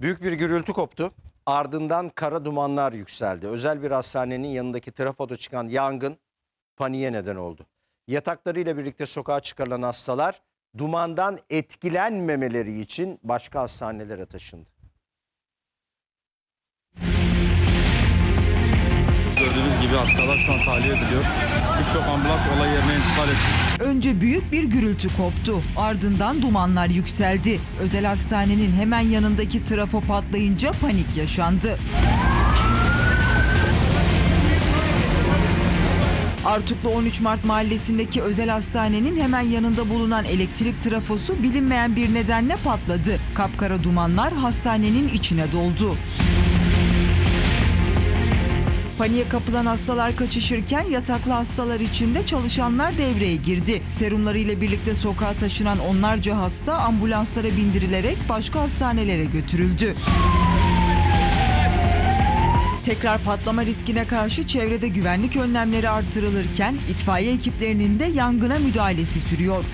Büyük bir gürültü koptu. Ardından kara dumanlar yükseldi. Özel bir hastanenin yanındaki trafoda çıkan yangın paniğe neden oldu. Yataklarıyla birlikte sokağa çıkarılan hastalar dumandan etkilenmemeleri için başka hastanelere taşındı. Gibi hastalar şu an tahliye ediliyor. Birçok ambulans olay yerine intikal etti. Önce büyük bir gürültü koptu. Ardından dumanlar yükseldi. Özel hastanenin hemen yanındaki trafo patlayınca panik yaşandı. Artuklu 13 Mart mahallesindeki özel hastanenin hemen yanında bulunan elektrik trafosu bilinmeyen bir nedenle patladı. Kapkara dumanlar hastanenin içine doldu. Paniğe kapılan hastalar kaçışırken yataklı hastalar içinde çalışanlar devreye girdi. Serumlarıyla birlikte sokağa taşınan onlarca hasta ambulanslara bindirilerek başka hastanelere götürüldü. Tekrar patlama riskine karşı çevrede güvenlik önlemleri artırılırken itfaiye ekiplerinin de yangına müdahalesi sürüyor.